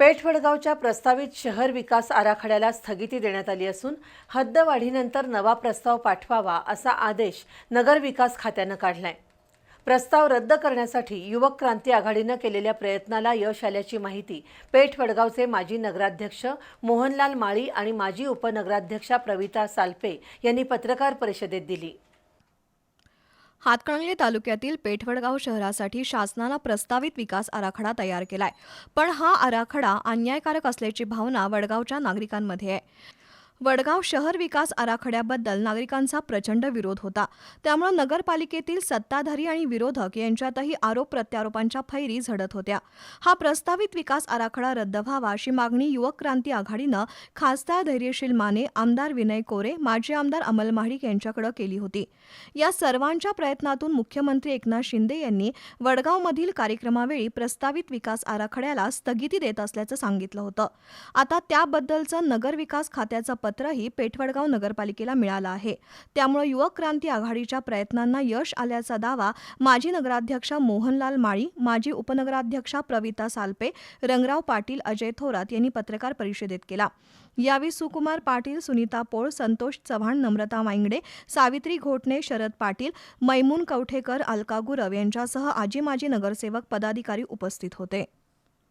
पेठवडगावच्या प्रस्तावित शहर विकास आराखड्याला स्थगिती देण्यात आली असून हद्दवाढीनंतर नवा प्रस्ताव पाठवावा असा आदेश नगर विकास खात्यानं काढलाय. प्रस्ताव रद्द करण्यासाठी युवक क्रांती आघाडीनं केलेल्या प्रयत्नाला यश आल्याची माहिती पेठ वडगावचे माजी नगराध्यक्ष मोहनलाल माळी आणि माजी उपनगराध्यक्षा प्रविता सालपे यांनी पत्रकार परिषदेत दिली. हातकणंगले तालुक्यातील पेठवडगाव शहरासाठी शासनाला प्रस्तावित विकास आराखडा तयार केलाय. पण हा आराखडा अन्यायकारक असल्याची भावना वडगावच्या नागरिकांमध्ये आहे. वडगाव शहर विकास आराखड्याबद्दल नागरिकांचा प्रचंड विरोध होता. त्यामुळे नगरपालिकेतील सत्ताधारी आणि विरोधक यांच्यातही आरोप प्रत्यारोपांच्या फैरी झडत होत्या. हा प्रस्तावित विकास आराखडा रद्द व्हावा अशी मागणी युवक क्रांती आघाडीनं खासदार धैर्यशील माने आमदार विनय कोरे माजी आमदार अमल महाडिक यांच्याकडे केली होती. या सर्वांच्या प्रयत्नातून मुख्यमंत्री एकनाथ शिंदे यांनी वडगावमधील कार्यक्रमावेळी प्रस्तावित विकास आराखड्याला स्थगिती देत असल्याचं सांगितलं होतं. आता त्याबद्दलचं नगर विकास खात्याचं पत्रही पेठवडगाव नगरपालिकेला मिळालं आहे. त्यामुळे युवक क्रांती आघाडीच्या प्रयत्नांना यश आल्याचा दावा माजी नगराध्यक्षा मोहनलाल माळी माजी उपनगराध्यक्षा प्रविता सालपे रंगराव पाटील अजय थोरात यांनी पत्रकार परिषदेत केला. यावेळी सुकुमार पाटील सुनीता पोळ संतोष चव्हाण नम्रता वांगडे सावित्री घोटणे शरद पाटील मैमून कवठेकर अलका गुरव यांच्यासह आजी माजी नगरसेवक पदाधिकारी उपस्थित होते.